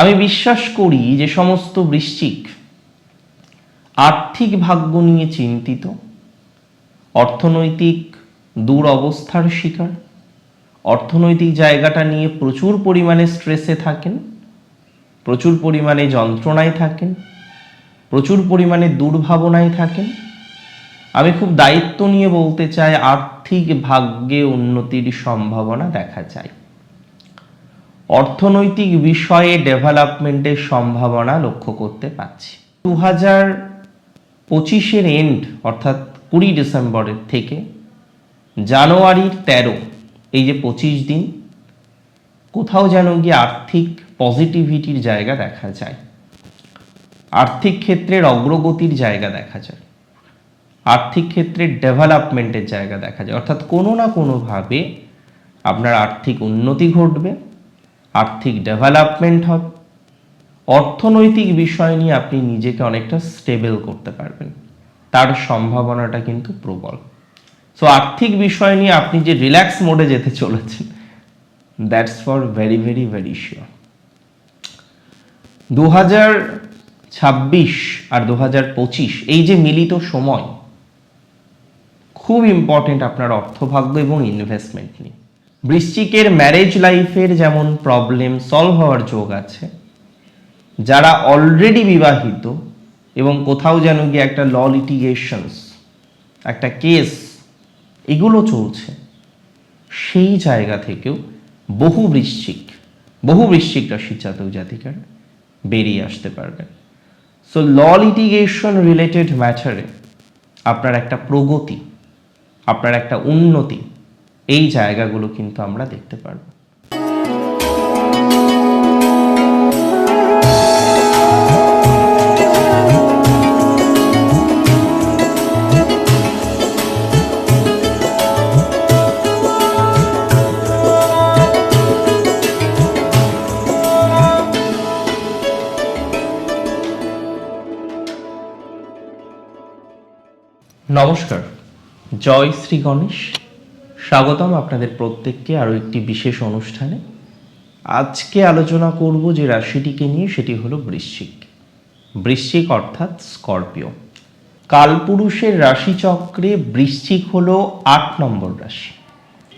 আমি বিশ্বাস করি যে সমস্ত বৃশ্চিক আর্থিক ভাগ্য নিয়ে চিন্তিত, অর্থনৈতিক দুরবস্থার শিকার, অর্থনৈতিক জায়গাটা নিয়ে প্রচুর পরিমাণে স্ট্রেসে থাকেন, প্রচুর পরিমাণে যন্ত্রণায় থাকেন, প্রচুর পরিমাণে দুর্ভাবনায় থাকেন। আমি খুব দায়িত্ব নিয়ে বলতে চাই, আর্থিক ভাগ্যে উন্নতির সম্ভাবনা দেখা যায়। অর্থনৈতিক বিষয়ে ডেভেলপমেন্টের সম্ভাবনা লক্ষ্য করতে পাচ্ছি দু হাজার পঁচিশের এন্ড অর্থাৎ কুড়ি ডিসেম্বরের থেকে জানুয়ারির তেরো, এই যে পঁচিশ দিন, কোথাও যেন গিয়ে আর্থিক পজিটিভিটির জায়গা দেখা যায়। আর্থিক ক্ষেত্রের অগ্রগতির জায়গা দেখা যায়। আর্থিক ক্ষেত্রে ডেভেলপমেন্টের জায়গা দেখা যায়। অর্থাৎ কোনো না কোনোভাবে আপনার আর্থিক উন্নতি ঘটবে। আর্থিক ডেভেলপমেন্ট হবে অর্থনৈতিক বিষয় নিয়ে আপনি নিজেকে অনেকটা স্টেবল করতে পারবেন। তার সম্ভাবনাটা কিন্তু প্রবল। সো আর্থিক বিষয় নিয়ে আপনি যে রিল্যাক্স মোডে যেতে চলেছেন that's for very very very sure দু ছাব্বিশ আর দু পঁচিশ, এই যে মিলিত সময়, খুব ইম্পর্টেন্ট আপনার অর্থভাগ্য এবং ইনভেস্টমেন্ট নিয়ে। বৃশ্চিকের ম্যারেজ লাইফের যেমন প্রবলেম সলভ হওয়ার যোগ আছে, যারা অলরেডি বিবাহিত এবং কোথাও যেন গিয়ে একটা ল লিটিগেশনস একটা কেস এগুলো চলছে, সেই জায়গা থেকেও বহু বৃশ্চিক বহু বৃশ্চিক রাশির জাতক জাতিকার বেরিয়ে আসতে পারবেন। সো ল লিটিগেশন রিলেটেড ম্যাটারে আপনার একটা প্রগতি, আপনার একটা উন্নতি এই জায়গাগুলো কিন্তু আমরা দেখতে পারব। নমস্কার জয় শ্রী গণেশ। স্বাগতম আপনাদের প্রত্যেককে আরও একটি বিশেষ অনুষ্ঠানে। আজকে আলোচনা করব যে রাশিটিকে নিয়ে, সেটি হলো বৃশ্চিক। বৃশ্চিক অর্থাৎ স্করপিও। কালপুরুষের রাশিচক্রে বৃশ্চিক হলো আট নম্বর রাশি।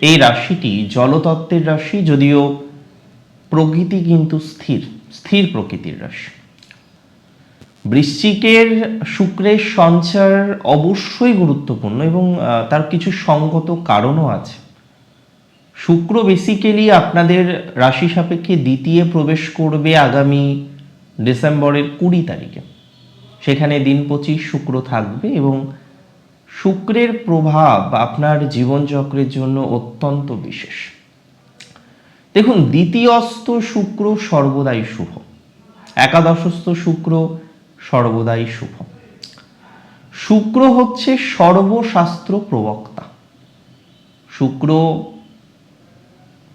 এই রাশিটি জলতত্ত্বের রাশি, যদিও প্রকৃতি কিন্তু স্থির স্থির প্রকৃতির রাশি। বৃশ্চিকের শুক্রের সঞ্চার অবশ্যই গুরুত্বপূর্ণ এবং তার কিছু সঙ্গত কারণও আছে। শুক্র বেসিক্যালি আপনাদের রাশি সাপেক্ষে দ্বিতীয় প্রবেশ করবে আগামী ডিসেম্বরের কুড়ি তারিখে। সেখানে দিন পঁচিশ শুক্র থাকবে এবং শুক্রের প্রভাব আপনার জীবনচক্রের জন্য অত্যন্ত বিশেষ। দেখুন, দ্বিতীয়স্থ শুক্র সর্বদাই শুভ। একাদশস্থ শুক্র সর্বদাই শুভ। শুক্র হচ্ছে সর্বশাস্ত্র প্রবক্তা। শুক্র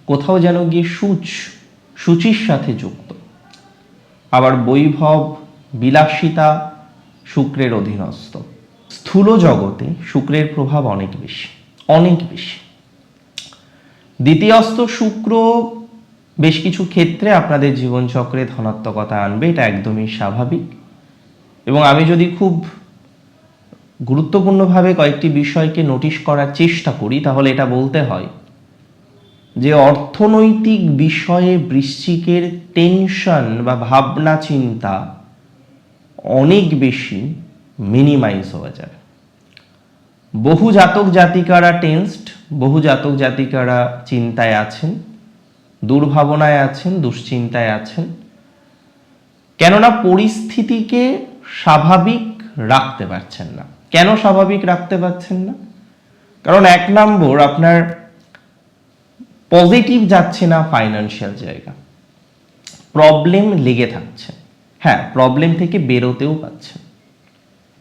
কোথাও যেন গিয়ে সূচ, সূচির সাথে যুক্ত। আবার বৈভব, বিলাসিতা শুক্রের অধীনস্থ। স্থূল জগতে শুক্রের প্রভাব অনেক বেশি অনেক বেশি। দ্বিতীয়স্থ শুক্র বেশ কিছু ক্ষেত্রে আপনাদের জীবনচক্রে ধনাত্মকতা আনবে, এটা একদমই স্বাভাবিক। এবং আমি যদি খুব গুরুত্বপূর্ণভাবে কয়েকটি বিষয়কে নোটিশ করার চেষ্টা করি, তাহলে এটা বলতে হয় যে অর্থনৈতিক বিষয়ে বৃশ্চিকের টেনশন বা ভাবনা চিন্তা অনেক বেশি মিনিমাইজ হয়ে যাবে বহু জাতক জাতিকারা টেন্সড বহু জাতক জাতিকারা চিন্তায় আছেন, দুর্ভাবনায় আছেন, দুশ্চিন্তায় আছেন। কেননা পরিস্থিতিকে স্বাভাবিক রাখতে পারছেন না। কেন স্বাভাবিক রাখতে পারছেন না? কারণ এক নম্বর, আপনার পজিটিভ যাচ্ছে না ফাইনান্সিয়াল জায়গা। প্রবলেম লেগে থাকছে। হ্যাঁ প্রবলেম থেকে বেরোতেও পাচ্ছেন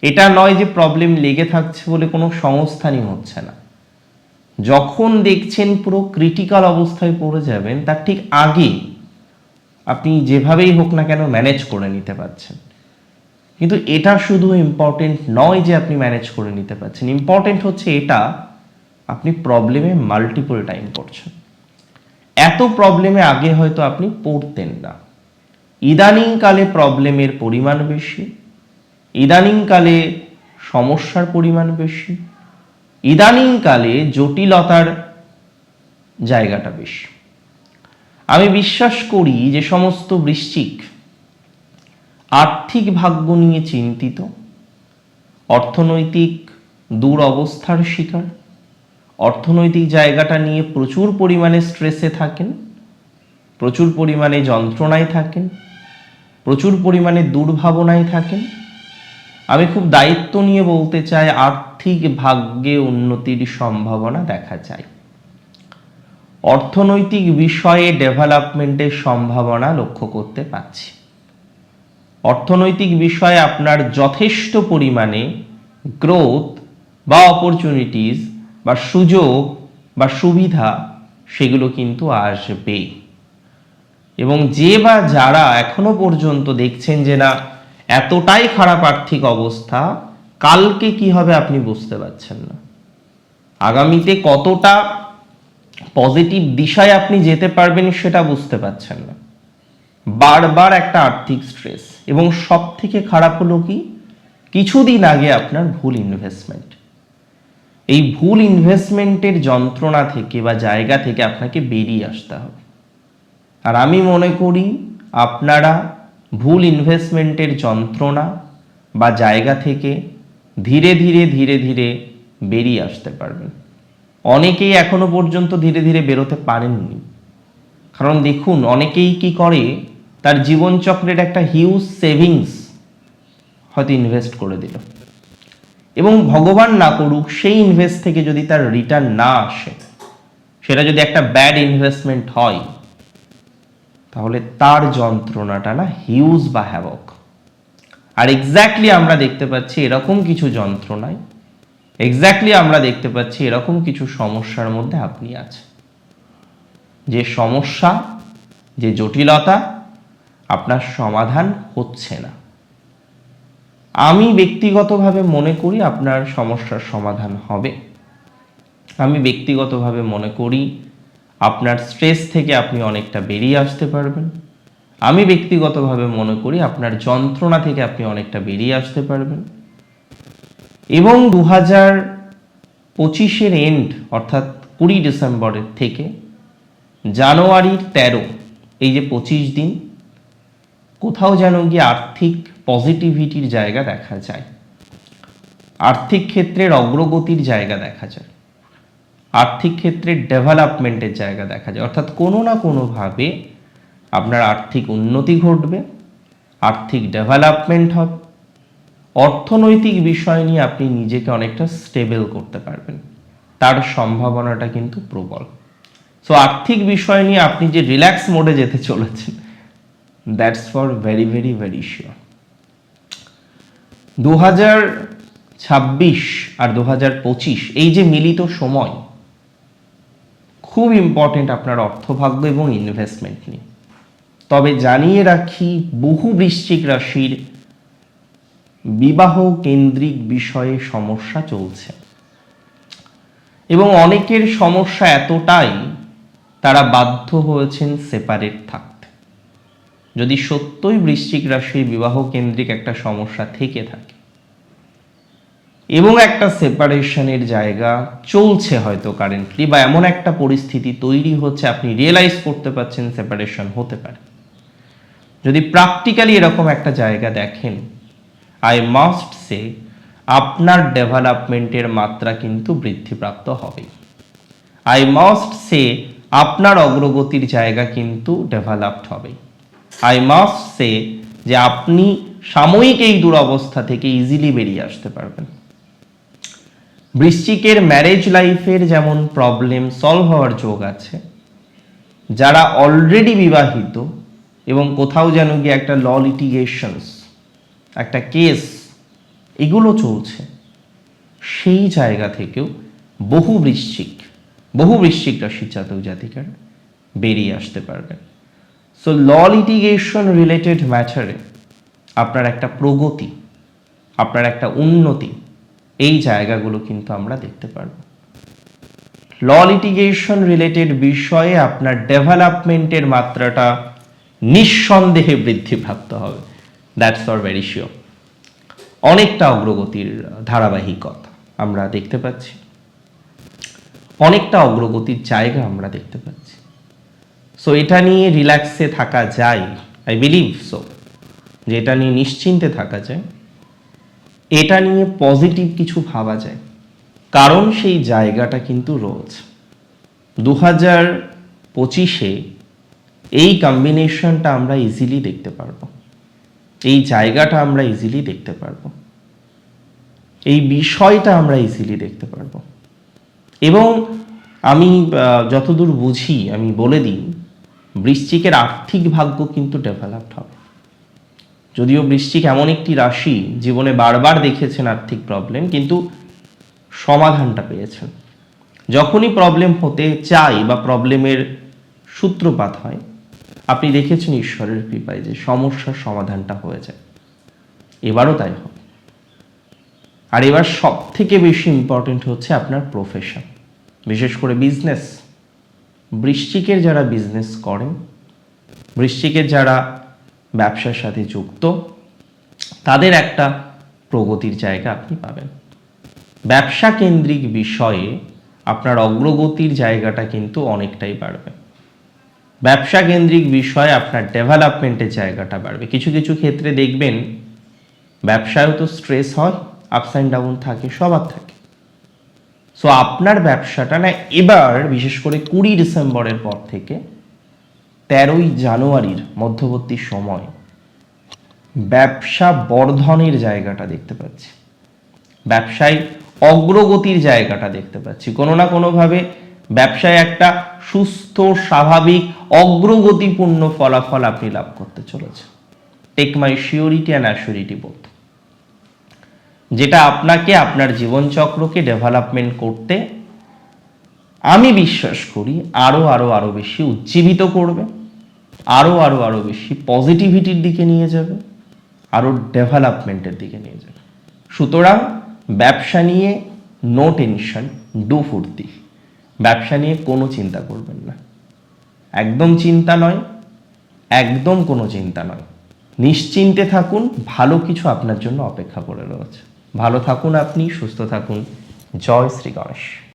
এটা নয় যে প্রবলেম লেগে থাকছে বলে কোনো সংস্থানই হচ্ছে না। যখন দেখছেন পুরো ক্রিটিক্যাল অবস্থায় পড়ে যাবেন, তার ঠিক আগে আপনি যেভাবেই হোক না কেন ম্যানেজ করে নিতে পারছেন। কিন্তু এটা শুধু ইম্পর্টেন্ট নয় যে আপনি ম্যানেজ করে নিতে পারছেন। ইম্পর্টেন্ট হচ্ছে এটা আপনি প্রবলেমে মাল্টিপল টাইম পড়ছেন এত প্রবলেমে আগে হয়তো আপনি পড়তেন না। ইদানিংকালে প্রবলেমের পরিমাণ বেশি, ইদানিংকালে সমস্যার পরিমাণ বেশি, ইদানিংকালে জটিলতার জায়গাটা বেশি। আমি বিশ্বাস করি যে সমস্ত বৃশ্চিক আর্থিক ভাগ্য নিয়ে চিন্তিত। অর্থনৈতিক দুরবস্থার শিকার। অর্থনৈতিক জায়গাটা নিয়ে প্রচুর পরিমাণে স্ট্রেসে থাকেন। প্রচুর পরিমাণে যন্ত্রণায় থাকেন। প্রচুর পরিমাণে দুর্ভাবনায় থাকেন। আমি খুব দায়িত্ব নিয়ে বলতে চাই, আর্থিক ভাগ্যে উন্নতির সম্ভাবনা দেখা যায়। অর্থনৈতিক বিষয়ে ডেভেলপমেন্টের সম্ভাবনা লক্ষ্য করতে পাচ্ছি অর্থনৈতিক বিষয়ে আপনার যথেষ্ট পরিমাণে গ্রোথ বা অপরচুনিটিস বা সুযোগ বা সুবিধা সেগুলো কিন্তু আসবে। এবং যে বা যারা এখনও পর্যন্ত দেখছেন যে না, এতটাই খারাপ আর্থিক অবস্থা, কালকে কি হবে আপনি বুঝতে পারছেন না। আগামীতে কতটা পজিটিভ দিশায় আপনি যেতে পারবেন সেটা বুঝতে পারছেন না। বারবার একটা আর্থিক স্ট্রেস এবং সব থেকে খারাপ হলো কি? কিছুদিন আগে আপনার ভুল ইনভেস্টমেন্ট এই ভুল ইনভেস্টমেন্টের যন্ত্রণা থেকে বা জায়গা থেকে আপনাকে বেরিয়ে আসতে হবে। আর আমি মনে করি আপনারা ভুল ইনভেস্টমেন্টের যন্ত্রণা বা জায়গা থেকে ধীরে ধীরে ধীরে ধীরে বেরিয়ে আসতে পারবেন। অনেকেই এখনও পর্যন্ত ধীরে ধীরে বেরোতে পারেননি। কারণ দেখুন, অনেকেই কি করে তার জীবনচক্রের একটা হিউজ সেভিংস হয়তো ইনভেস্ট করে দিল। এবং ভগবান না করুক, সেই ইনভেস্ট থেকে যদি তার রিটার্ন না আসে, সেটা যদি একটা ব্যাড ইনভেস্টমেন্ট হয়, তাহলে তার যন্ত্রণাটা না হিউজ বা হ্যাবক আর এক্স্যাক্টলি আমরা দেখতে পাচ্ছি এরকম কিছু যন্ত্রণায় এক্স্যাক্টলি আমরা দেখতে পাচ্ছি এরকম কিছু সমস্যার মধ্যে আপনি আছেন। যে সমস্যা, যে জটিলতা আপনার সমাধান হচ্ছে না। আমি ব্যক্তিগতভাবে মনে করি আপনার সমস্যার সমাধান হবে। আমি ব্যক্তিগতভাবে মনে করি আপনার স্ট্রেস থেকে আপনি অনেকটা বেরিয়ে আসতে পারবেন। আমি ব্যক্তিগতভাবে মনে করি আপনার যন্ত্রণা থেকে আপনি অনেকটা বেরিয়ে আসতে পারবেন। এবং দু হাজার পঁচিশের এন্ড অর্থাৎ কুড়ি ডিসেম্বরের থেকে জানুয়ারির তেরো, এই যে পঁচিশ দিন কোথাও যেন গিয়ে আর্থিক পজিটিভিটির জায়গা দেখা যায়। আর্থিক ক্ষেত্রের অগ্রগতির জায়গা দেখা যায়। আর্থিক ক্ষেত্রে ডেভেলপমেন্টের জায়গা দেখা যায়। অর্থাৎ কোনো না কোনোভাবে আপনার আর্থিক উন্নতি ঘটবে, আর্থিক ডেভেলপমেন্ট হবে। অর্থনৈতিক বিষয় নিয়ে আপনি নিজেকে অনেকটা স্টেবল করতে পারবেন। তার সম্ভাবনাটা কিন্তু প্রবল। সো আর্থিক বিষয় নিয়ে আপনি যে রিল্যাক্স মোডে যেতে চলেছেন that's for very very very sure দু হাজার ছাব্বিশ আর দু হাজার পঁচিশ, এই যে মিলিত সময়, খুব ইম্পর্টেন্ট আপনার অর্থভাগ্য এবং ইনভেস্টমেন্ট নিয়ে। তবে জানিয়ে রাখি বহু বৃশ্চিক রাশির বিবাহ কেন্দ্রিক বিষয়ে সমস্যা চলছে। এবং অনেকের সমস্যা এতটাই, তারা বাধ্য হয়েছেন সেপারেট থাকতে। যদি সত্যই বৃশ্চিক রাশির বিবাহ কেন্দ্রিক একটা সমস্যা থেকে থাকে। এবং একটা সেপারেশনের জায়গা চলছে হয়তো কারেন্টলি বা এমন একটা পরিস্থিতি তৈরি হচ্ছে, আপনি রিয়েলাইজ করতে পারছেন সেপারেশন হতে পারে। যদি প্র্যাকটিক্যালি এরকম একটা জায়গা দেখেন আই মাস্ট সে আপনার ডেভেলপমেন্টের মাত্রা কিন্তু বৃদ্ধিপ্রাপ্ত হবে আই মাস্ট সে আপনার অগ্রগতির জায়গা কিন্তু ডেভেলপড হবে আই মাস্ট সে যে আপনি সাময়িক এই দুরবস্থা থেকে ইজিলি বেরিয়ে আসতে পারবেন। বৃশ্চিকের ম্যারেজ লাইফের যেমন প্রবলেম সলভ হওয়ার যোগ আছে, যারা অলরেডি বিবাহিত এবং কোথাও যেন গিয়ে একটা ল লিটিগেশনস একটা কেস এগুলো চলছে, সেই জায়গা থেকেও বহু বৃশ্চিক বহু বৃশ্চিক রাশির জাতক জাতিকার বেরিয়ে আসতে পারবেন। সো ল লিটিগেশন রিলেটেড ম্যাটারে আপনার একটা প্রগতি, আপনার একটা উন্নতি, এই জায়গাগুলো কিন্তু আমরা দেখতে পারব। ল লিটিগেশন রিলেটেড বিষয়ে আপনার ডেভেলপমেন্টের মাত্রাটা নিঃসন্দেহে বৃদ্ধিপ্রাপ্ত হবে। দ্যাটস ফর ভেরি শিওর অনেকটা অগ্রগতির ধারাবাহিকতা আমরা দেখতে পাচ্ছি। অনেকটা অগ্রগতির জায়গা আমরা দেখতে পাচ্ছি। সো এটা নিয়ে রিল্যাক্সে থাকা যায় আই বিলিভ সো যে এটা নিয়ে নিশ্চিন্তে থাকা যায়, এটা নিয়ে পজিটিভ কিছু ভাবা যায়। কারণ সেই জায়গাটা কিন্তু রোজ। দু হাজার পঁচিশে এই কম্বিনেশনটা আমরা ইজিলি দেখতে পারব। এই জায়গাটা আমরা ইজিলি দেখতে পারব। এই বিষয়টা আমরা ইজিলি দেখতে পারব। এবং আমি যতদূর বুঝি, আমি বলে দিই বৃশ্চিকের আর্থিক ভাগ্য কিন্তু ডেভেলপড হবে। যদিও বৃশ্চিক এমন একটি রাশি, জীবনে বারবার দেখেছেন আর্থিক প্রবলেম কিন্তু সমাধানটা পেয়েছেন। যখনই প্রবলেম হতে চাই বা প্রবলেমের সূত্রপাত হয়, আপনি দেখেছেন ঈশ্বরের কৃপায় যে সমস্যার সমাধানটা হয়ে যায়। এবারও তাই হবে। আর এবার সব থেকে বেশি ইম্পর্টেন্ট হচ্ছে আপনার প্রফেশন বিশেষ করে বিজনেস বৃশ্চিকের যারা বিজনেস করেন, বৃশ্চিকের যারা ব্যবসার সাথে যুক্ত, তাদের একটা প্রগতির জায়গা আপনি পাবেন। ব্যবসা কেন্দ্রিক বিষয়ে আপনার অগ্রগতির জায়গাটা কিন্তু অনেকটাই বাড়বে। ব্যবসা কেন্দ্রিক বিষয়ে আপনার ডেভেলপমেন্টের জায়গাটা বাড়বে। কিছু কিছু ক্ষেত্রে দেখবেন, ব্যবসায়ও তো স্ট্রেস হয় আপস অ্যান্ড ডাউন থাকে সবার থাকে। সো আপনার ব্যবসাটা না এবার, বিশেষ করে কুড়ি ডিসেম্বরের পর থেকে, তেরোই জানুয়ারির মধ্যবর্তী সময়, ব্যবসা বর্ধনের জায়গাটা দেখতে পাচ্ছি। ব্যবসায় অগ্রগতির জায়গাটা দেখতে পাচ্ছি। কোনো না কোনোভাবে ব্যবসায় একটা সুস্থ, স্বাভাবিক, অগ্রগতিপূর্ণ ফলাফল আপনি লাভ করতে চলেছেন। Take my surety and assurity বোধ যেটা আপনাকে আপনার জীবনচক্রকে ডেভেলপমেন্ট করতে, আমি বিশ্বাস করি আরও আরও আরও বেশি উজ্জীবিত করবে আরও আরও আরও বেশি পজিটিভিটির দিকে নিয়ে যাবে আরও ডেভেলপমেন্টের দিকে নিয়ে যাবে। সুতরাং ব্যবসা নিয়ে নো টেনশন ডু ফুর্তি। ব্যবসা নিয়ে কোনো চিন্তা করবেন না। একদম চিন্তা নয়, একদম কোনো চিন্তা নয়। নিশ্চিন্তে থাকুন, ভালো কিছু আপনার জন্য অপেক্ষা করে রয়েছে। ভালো থাকুন আপনি সুস্থ থাকুন। জয় শ্রী গণেশ।